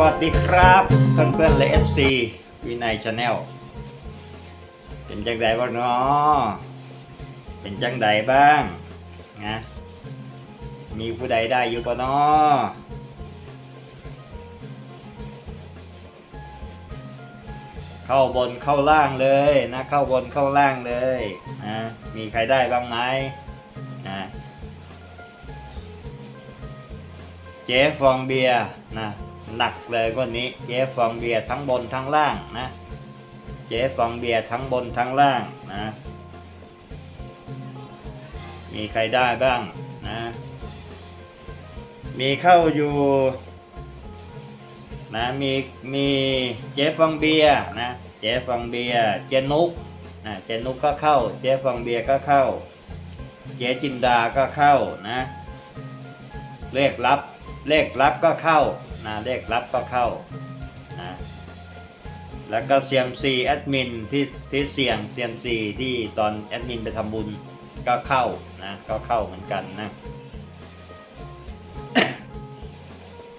วัสดีครับเพื่อนเพื่อนๆและเอฟซีวินัยชาแนลเป็นจังไดบ้างเนาะเป็นจังไดบ้างนะมีผู้ใดได้อยู่ปะเนาะเข้าบนเข้าล่างเลยนะ เข้าบนเข้าล่างเลยนะมีใครได้บ้างไหมนะเจ๊ฟองเบียร์นะ หนักเลยวันนี้เจ๊ฟองเบียร์ทั้งบนทั้งล่างนะ เจ๊ฟองเบียร์ทั้งบนทั้งล่างนะ มีใครได้บ้างนะ มีเข้าอยู่นะมีมีเจ๊ฟองเบียร์นะเจ๊ฟองเบียร์เจนุกนะเจนุกก็เข้า เจ๊ฟองเบียร์ก็เข้า เจ๊จินดาก็เข้านะเลขลับเลขลับก็เข้า นะเลขลับก็เข้านะแล้วก็เซียมซีแอดมินที่ที่เสี่ยงเซียมซีที่ตอนแอดมินไปทำบุญก็เข้านะก็เข้าเหมือนกันนะ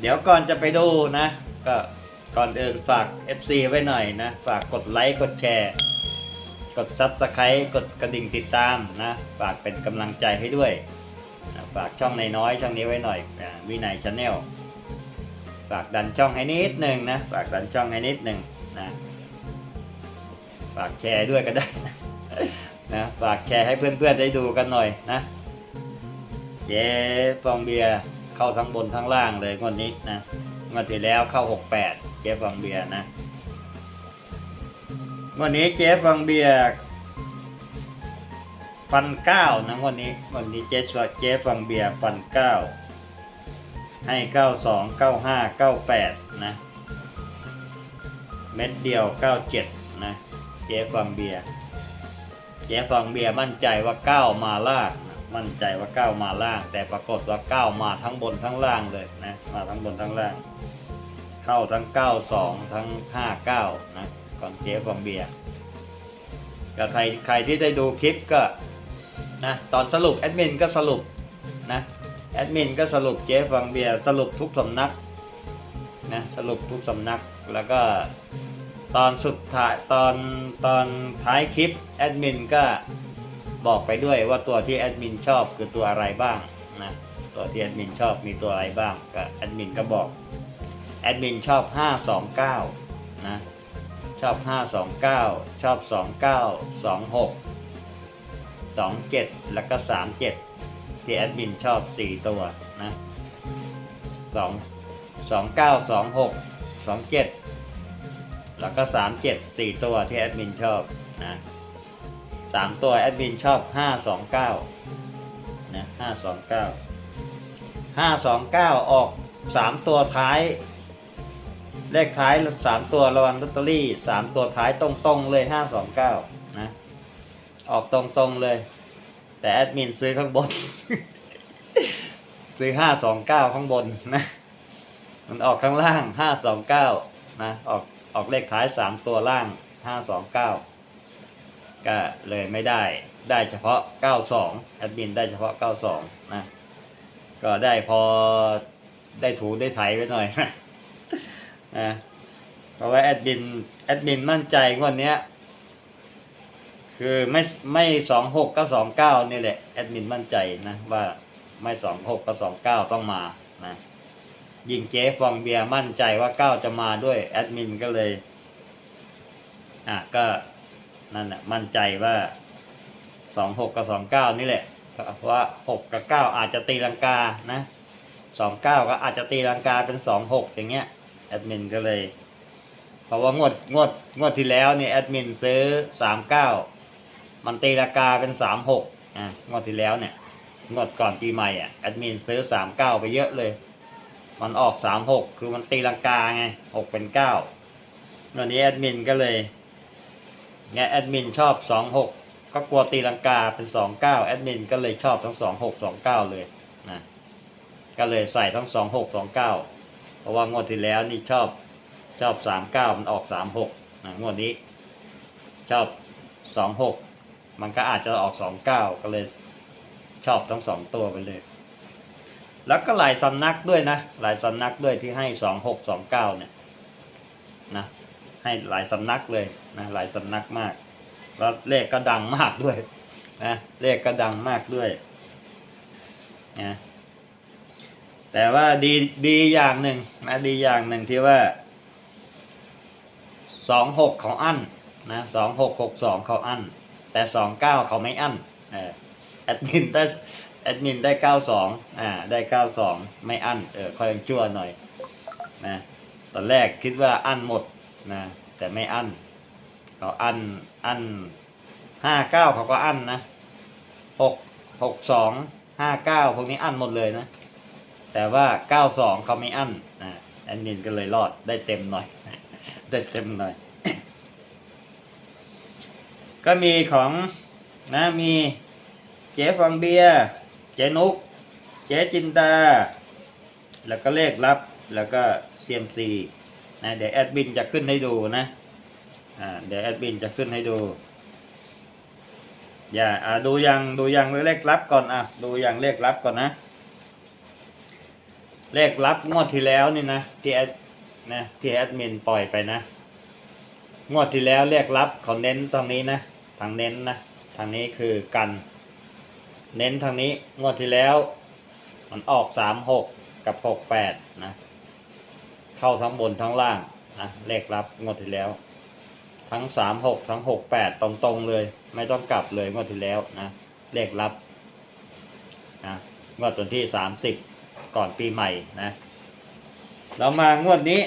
เดี๋ยวก่อนจะไปดูนะ ก็ก่อนอื่นฝาก FC ไว้หน่อยนะ ฝากกดไลค์กดแชร์ กด Subscribe กดกระดิ่งติดตามนะ ฝากเป็นกำลังใจให้ด้วย ฝากช่องในน้อยช่องนี้ไว้หน่อยวินัยชาแนล ฝากดันช่องให้นิดหนึ่งนะ ฝากดันช่องให้นิดหนึ่งนะ ฝากแชร์ด้วยก็ได้นะ ฝากแชร์ให้เพื่อนๆได้ดูกันหน่อยนะเจ๊ฟองเบียร์เข้าทั้งบนทั้งล่างเลยงวดนี้นะงวดที่แล้วเข้า 68 เจ๊ฟองเบียร์นะงวดนี้เจ๊ฟองเบียร์ฟันเก้านะวันนี้วันนี้เจ๊เจ๊ฟังเบียร์ฟันเก้า ให้เก้าสองเก้าห้าเก้าแปดนะ เม็ดเดียวเก้าเจ็ดนะ เจ๊ฟังเบียร์ เจ๊ฟังเบียร์มั่นใจว่าเก้ามาล่างมั่นใจว่าเก้ามาล่าง แต่ปรากฏว่าเก้ามาทั้งบนทั้งล่างเลยนะ มาทั้งบนทั้งล่าง เข้าทั้งเก้าสองทั้งห้าเก้านะก่อนเจ๊ฟังเบียร์ก็ใครใครที่ได้ดูคลิปก็นะตอนสรุปแอดมินก็สรุปนะ แอดมินก็สรุปเจ๊ฟังเบียร์สรุปทุกสำนักนะสรุปทุกสำนักแล้วก็ตอนสุดท้ายตอนตอนท้ายคลิปแอดมินก็บอกไปด้วยว่าตัวที่แอดมินชอบคือตัวอะไรบ้างนะตัวที่แอดมินชอบมีตัวอะไรบ้างก็แอดมินก็บอกแอดมินชอบ 529นะชอบ 529 ชอบ 29 26สองเจ็ดแล้วก็สามเจ็ด ที่แอดมินชอบสี่ตัวนะสองสองเก้าสองหกสองเจ็ดแล้วก็สามเจ็ดสี่ตัวที่แอดมินชอบนะสามตัวแอดมินชอบห้าสองเก้านะห้าสองเก้าห้าสองเก้าออกสามตัวท้าย เลขท้ายสามตัวระวังลอตเตอรี่สามตัวท้ายตรงๆเลยห้าสองเก้านะออกตรงๆเลย แต่แอดมินซื้อข้างบน ซื้อห้าสองเก้าข้างบนนะ มันออกข้างล่างห้าสองเก้านะออกออกเลขท้ายสามตัวล่างห้าสองเก้าก็เลยไม่ได้ได้เฉพาะเก้าสองแอดมินได้เฉพาะเก้าสองนะ ก็ได้พอได้ถูได้ไถไปหน่อยนะ เพราะว่าแอดมินแอดมินมั่นใจงวดเนี้ย คือไม่ไม่สองหกก็สองเก้านี่แหละแอดมินมั่นใจนะว่าไม่สองหกก็สองเก้าต้องมานะยิงเจ๊ฟองเบียร์มั่นใจว่าเก้าจะมาด้วยแอดมินก็เลยอะก็นั่นแหละมั่นใจว่าสองหกกับสองเก้านี่แหละเพราะว่าหกกับเก้าอาจจะตีลังกานะสองเก้าก็อาจจะตีลังกาเป็นสองหกอย่างเงี้ยแอดมินก็เลย เพราะว่างวดงวดงวดที่แล้วเนี่ยแอดมินซื้อสามเก้า มันตีราคาเป็นสามหกอะงวดที่แล้วเนี่ยงวดก่อนปีใหม่อะแอดมินซื้อสามเก้าไปเยอะเลย มันออกสามหกคือมันตีลังกาไงหกเป็นเก้าวันนี้แอดมินก็เลยไงแอดมินชอบสองหกก็กลัวตีลังกาเป็นสองเก้าแอดมินก็เลยชอบทั้งสองหกสองเก้าเลยนะก็เลยใส่ทั้งสองหกสองเก้าเพราะว่างวดที่แล้วนี่ชอบชอบสามเก้ามันออกสามหกนะงวดนี้ ชอบสองหก มันก็อาจจะออกสองเก้าก็เลยชอบทั้งสองตัวไปเลย แล้วก็หลายสำนักด้วยนะ หลายสำนักด้วยที่ให้สองหกสองเก้าเนี่ยนะให้หลายสำนักเลยนะหลายสำนักมากแล้วเลขก็ดังมากด้วยนะเลขก็ดังมากด้วยนะแต่ว่าดีดีอย่างหนึ่งนะดีอย่างหนึ่งที่ว่าสองหกเขาอั้นนะสองหกหกสองเขาอั้น แต่สองเก้าเขาไม่อั้นแอดมินได้แอดมินได้เก้าสองอ่าได้เก้าสองไม่อั้นเออคอยชั่วหน่อยนะตอนแรกคิดว่าอั้นหมดนะแต่ไม่อั้นเขาอั้นอั้นห้าเก้าเขาก็อั้นนะหกหกสองห้าเก้าพวกนี้อั้นหมดเลยนะ แต่ว่าเก้าสองเขาไม่อั้นนะแอดมินก็เลยรอดได้เต็มหน่อย ได้เต็มหน่อย ก็มีของนะมีเจ๊ฟองเบียเจ๊นุก เจ๊จินดา แล้วก็เลขลับ แล้วก็เซียมซีนะเดี๋ยวแอดมินจะขึ้นให้ดูนะอ่าเดี๋ยวแอดมินจะขึ้นให้ดู อย่าอ่าดูยังดูยังเลขลับก่อนอะดูยังเลขลับก่อนนะ เลขลับงวดที่แล้วนี่นะที่แอดนะที่แอดมินปล่อยไปนะ งวดที่แล้วเลขลับเขาเน้นตรงนี้นะ ทางเน้นนะ ทางนี้คือกัน เน้นทางนี้งวดที่แล้ว มันออกสามหกกับหกแปดนะ เข้าทั้งบนทั้งล่างนะเลขลับงวดที่แล้ว ทั้งสามหกทั้งหกแปดตรงๆเลย ไม่ต้องกลับเลยงวดที่แล้วนะเลขลับนะงวดวันที่สามสิบก่อนปีใหม่นะ เรามางวดนี้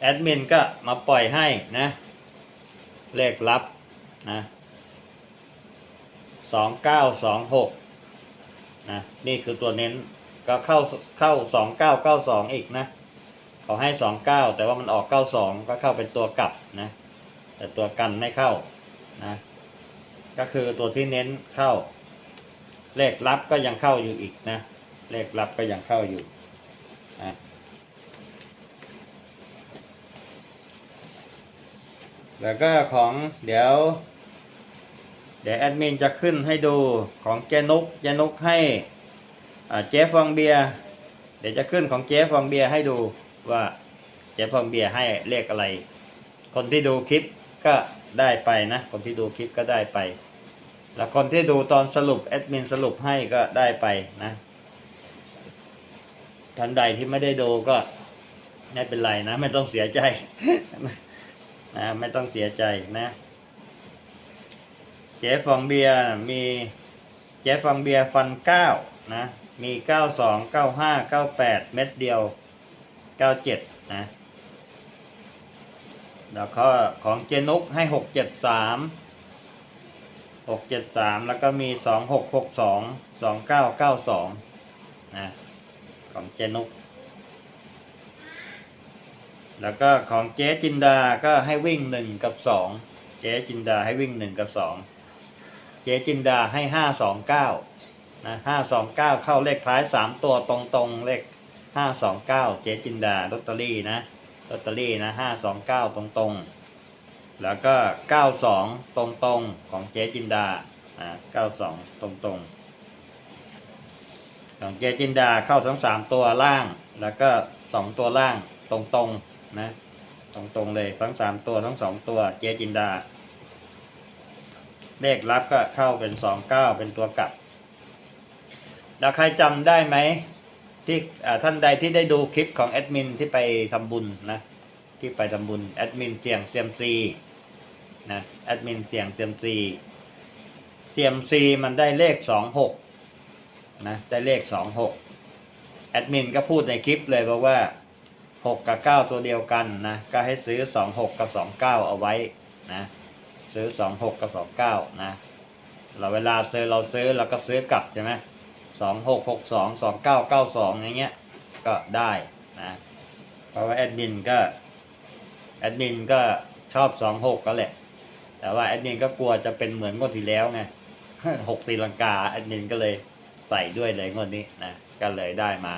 แอดมินก็มาปล่อยให้นะเลขลับนะสองเก้าสองหกนะนี่คือตัวเน้นก็เข้าเข้าสองเก้าเก้าสองอีกนะเขาให้สองเก้าแต่ว่ามันออกเก้าสองก็เข้าเป็นตัวกลับนะแต่ตัวกันไม่เข้านะก็คือตัวที่เน้นเข้า เลขลับก็ยังเข้าอยู่อีกนะ เลขลับก็ยังเข้าอยู่นะ แล้วก็ของเดี๋ยว เดี๋ยวแอดมินจะขึ้นให้ดูของเจนุกเจนุกให้เจ๊ฟองเบียเดี๋ยวจะขึ้นของเจ๊ฟองเบียให้ดูว่าเจ๊ฟองเบียให้เลขอะไร คนที่ดูคลิปก็ได้ไปนะ คนที่ดูคลิปก็ได้ไป แล้วคนที่ดูตอนสรุปแอดมินสรุปให้ก็ได้ไปนะท่านใดที่ไม่ได้ดูก็ไม่เป็นไรนะ ไม่ต้องเสียใจ นะไม่ต้องเสียใจนะเจ๊ฟองเบียร์มีเจ๊ฟองเบียร์ฟันเก้านะมีเก้าสองเก้าห้าเก้าแปดเม็ดเดียวเก้าเจ็ดนะแล้วก็ของเจนุกให้หกเจ็ดสามหกเจ็ดสามแล้วก็มีสองหกหกสองสองเก้าเก้าสองนะของเจนุก แล้วก็ของเจ๊จินดาก็ให้วิ่งหนึ่งกับสองเจ๊จินดาให้วิ่งหนึ่งกับสองเจ๊จินดาให้ห้าสองเก้านะห้าสองเก้าเข้าเลขท้ายสามตัวตรงๆเลขห้าสองเก้าเจ๊จินดาลอตเตอรี่นะลอตเตอรี่นะห้าสองเก้าตรงๆ แล้วก็เก้าสองตรงๆของเจ๊จินดาอ่าเก้าสองตรงๆของเจจินดาเข้าทั้งสามตัวล่าง แล้วก็สองตัวล่างตรงๆ นะตรงๆเลยทั้งสามตัวทั้งสองตัวเจจินดา เลขลับก็เข้าเป็นสองเก้าเป็นตัวกลับแล้วใครจำได้ไหมที่ท่านใดที่ได้ดูคลิปของแอดมินที่ไปทำบุญนะที่ไปทำบุญแอดมินเสี่ยงเซียมซีนะแอดมินเสี่ยงเซียมซีเซียมซีมันได้เลขสองหกนะได้เลขสองหกแอดมินก็พูดในคลิปเลยบอกว่า หกกับเก้าตัวเดียวกันนะ ก็ให้ซื้อสองหกกับสองเก้าเอาไว้นะ ซื้อสองหกกับสองเก้านะเราเวลาซื้อเราซื้อเราก็ซื้อกลับใช่ไหมสองหกหกสองสองเก้าเก้าสองอย่างเงี้ย ก็ได้นะเพราะว่าแอดมินก็แอดมินก็ชอบสองหกก็แหละ แต่ว่าแอดมินก็กลัวจะเป็นเหมือนงวดที่แล้วไงหกตีลังกาแอดมินก็เลยใส่ด้วยเลยงวดนี้นะก็เลยได้มา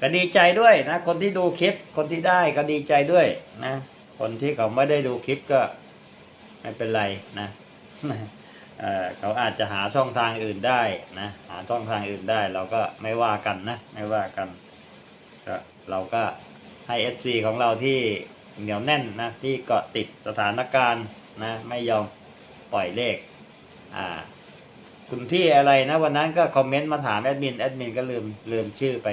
ก็ดีใจด้วยนะ คนที่ดูคลิป คนที่ได้ก็ดีใจด้วยนะ คนที่เขาไม่ได้ดูคลิปก็ไม่เป็นไรนะเเขาอาจจะหาช่องทางอื่นได้นะ หาช่องทางอื่นได้ เราก็ไม่ว่ากันนะ ไม่ว่ากันก็เราก็ให้ FC ของเราที่เหนียวแน่นนะ ที่เกาะติดสถานการณ์นะ ไม่ยอมปล่อยเลข อ่า คุณพี่อะไรนะ วันนั้นก็คอมเมนต์มาถามแอดมินแอดมินก็ลืมลืมชื่อไป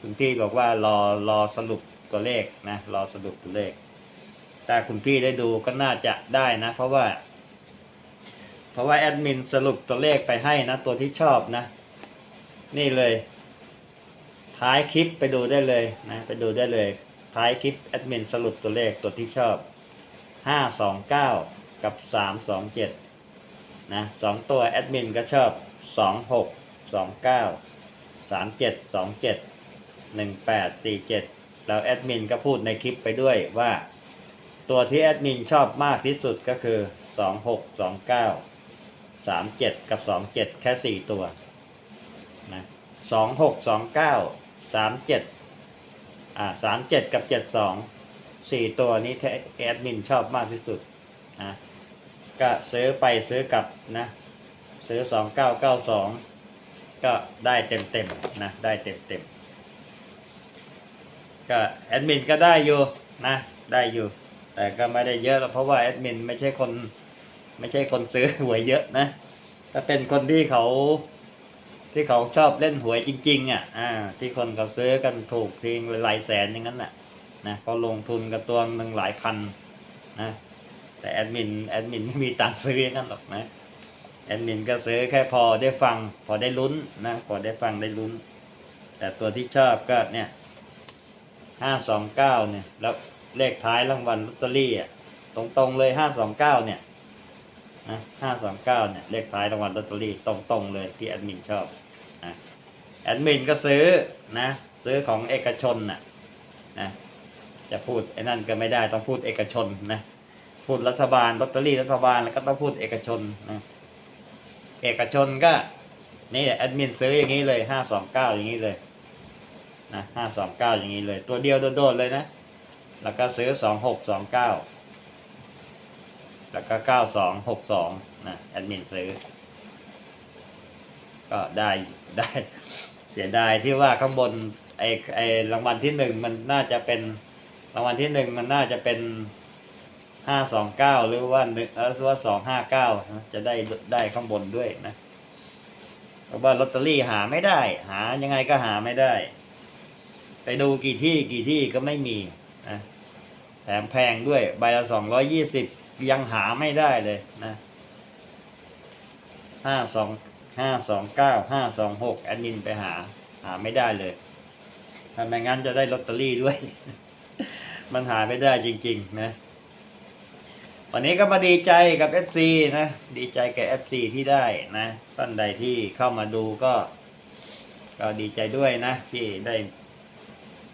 คุณพี่บอกว่ารอรอสรุปตัวเลขนะรอสรุปตัวเลขถ้าคุณพี่ได้ดูก็น่าจะได้นะ เพราะว่า เพราะว่าแอดมินสรุปตัวเลขไปให้นะ ตัวที่ชอบนะ นี่เลย ท้ายคลิปไปดูได้เลยนะไปดูได้เลย ท้ายคลิปแอดมินสรุปตัวเลขตัวที่ชอบห้าสองเก้ากับสามสองเจ็ดนะสองตัวแอดมินก็ชอบสองหกสองเก้าสามเจ็ดสองเจ็ด หนึ่งแปดสี่เจ็ดแล้วแอดมินก็พูดในคลิปไปด้วยว่า ตัวที่แอดมินชอบมากที่สุดก็คือสองหกสองเก้าสามเจ็ดกับสองเจ็ดแค่สี่ตัวนะสองหกสองเก้าสามเจ็ดอ่าสามเจ็ดกับเจ็ดสองสี่ตัวนี้แอดมินชอบมากที่สุดนะก็ซื้อไปซื้อกลับนะซื้อสองเก้าเก้าสองก็ได้เต็มเต็มๆนะได้เต็มเต็มๆ ก็แอดมินก็ได้อยู่นะได้อยู่ แต่ก็ไม่ได้เยอะเพราะว่าแอดมินไม่ใช่คนไม่ใช่คนซื้อหวยเยอะนะถ้าเป็นคนที่เขาที่เขาชอบเล่นหวยจริงๆอะอ่าที่คนเขาซื้อกันถูกทิ้งหลายแสนอย่างนั้นน่ะนะเขาลงทุนกับตัวหนึ่งหลายพันนะแต่แอดมินแอดมินไม่มีตังค์ซื้ออนั่นหรอกนะแอดมินก็ซื้อแค่พอได้ฟัง พอได้ลุ้นนะพอได้ฟังได้ลุ้น แต่ตัวที่ชอบก็เนี่ย ห้าสองเก้าเนี่ย แล้วเลขท้ายรางวัลลอตเตอรี่อะตรงๆเลยห้าสองเก้าเนี่ยนะห้าสองเก้าเนี่ยเลขท้ายรางวัลลอตเตอรี่ตรงๆเลยที่แอดมินชอบนะแอดมินก็ซื้อนะซื้อของเอกชนน่ะนะจะพูดไอ้นั่นก็ไม่ได้ต้องพูดเอกชนนะพูดรัฐบาลลอตเตอรี่รัฐบาลแล้วก็ต้องพูดเอกชนนะเอกชนก็นี่แอดมินซื้ออย่างนี้เลยห้าสองเก้าอย่างนี้เลย นะห้าสองเก้าอย่างนี้เลย ตัวเดียวโดดๆเลยนะ แล้วก็ซื้อสองหกสองเก้าแล้วก็เก้าสองหกสองนะแอดมินซื้อ ก็ได้ได้เสียดายที่ว่าข้างบนไอไอรางวัลที่หนึ่งมันน่าจะเป็นรางวัลที่หนึ่งมันน่าจะเป็นห้าสองเก้าหรือว่าหนึ่งหรือว่าสองห้าเก้าจะได้ได้ข้างบนด้วยนะเพราะว่าลอตเตอรี่หาไม่ได้ หายังไงก็หาไม่ได้ ไปดูกี่ที่กี่ที่ก็ไม่มีนะแถมแพงด้วย ใบละสองร้อยยี่สิบยังหาไม่ได้เลยนะห้าสองห้าสองเก้าห้าสองหกแอดมินไปหา หาไม่ได้เลยถ้าไม่งั้นจะได้ลอตเตอรี่ด้วย มันหาไม่ได้จริง ๆ นะวันนี้ก็มาดีใจกับ FC นะ ดีใจกับ FC ที่ได้นะท่านใดที่เข้ามาดูก็ ก็ดีใจด้วยนะ ที่ได้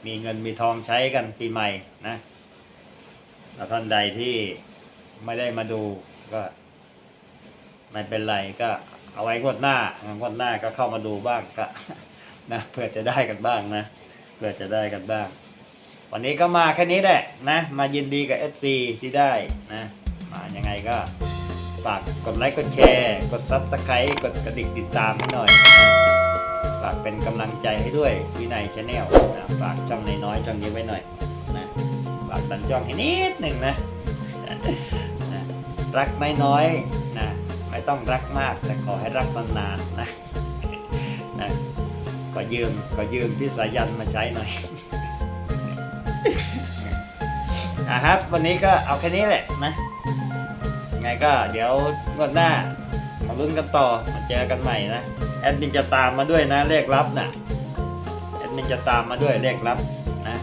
มีเงินมีทองใช้กันปีใหม่นะแล้วท่านใดที่ไม่ได้มาดูก็ ไม่เป็นไรก็เอาไว้งวดหน้างวดหน้าก็เข้ามาดูบ้างก็นะเพื่อจะได้กันบ้างนะเพื่อจะได้กันบ้าง วันนี้ก็มาแค่นี้แหละนะ มายินดีกับ FC ที่ได้นะ มายังไงก็ฝากกดไลค์กดแชร์ กดซับสไครต์กดกระดิ่งติดตามให้หน่อย ฝากเป็นกำลังใจให้ด้วยวินัยชาแนลนะฝากช่องน้อยๆช่องนี้ไว้หน่อยนะฝากดันช่องให้นิดหนึ่งนะนะรักน้อยนะไม่ต้องรักมากแต่ขอให้รักนานๆนะนะก็ยืมก็ยืมที่สายันมาใช้หน่อยอะครับวันนี้ก็เอาแค่นี้แหละนะยังไงก็เดี๋ยวงวดหน้ามาลุ้นกันต่อมาเจอกันใหม่นะ แอดมินจะตามมาด้วยนะเลขลับนะแอดมินจะตามมาด้วยเลขลับนะ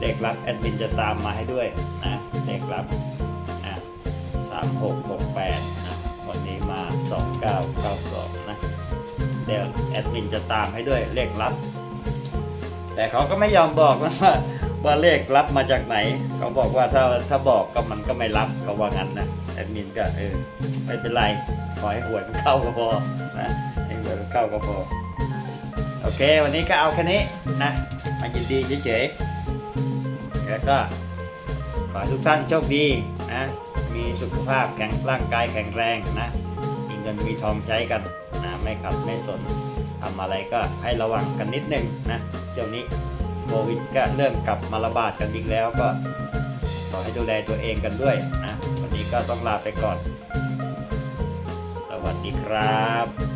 เลขลับแอดมินจะตามมาให้ด้วยนะเลขลับอะสามหกหกแปดนะวันนี้มาสองเก้าเก้าสองนะเดี๋ยวแอดมินจะตามให้ด้วยเลขลับ แต่เขาก็ไม่ยอมบอกนะว่าว่าเลขรับมาจากไหน เขาบอกว่าถ้าถ้าบอกก็มันก็ไม่รับเขาว่างั้นนะแอดมินก็เออไม่เป็นไรขอให้หวยมันเข้าก็พอนะ ให้หวยมันเข้าก็พอ โอเค วันนี้ก็เอาแค่นี้นะ มายินดีเฉยๆ แล้วก็ขอทุกท่านโชคดีนะ มีสุขภาพแข็งร่างกายแข็งแรงนะมีเงินมีทองใช้กันนะไม่ขัดไม่สนทำอะไรก็ให้ระวังกันนิดนึงนะช่วงนี้โควิดก็เริ่มกลับมาระบาดกันอีกแล้วก็ขอให้ดูแลตัวเองกันด้วยนะ วันนี้ก็ต้องลาไปก่อน สวัสดีครับ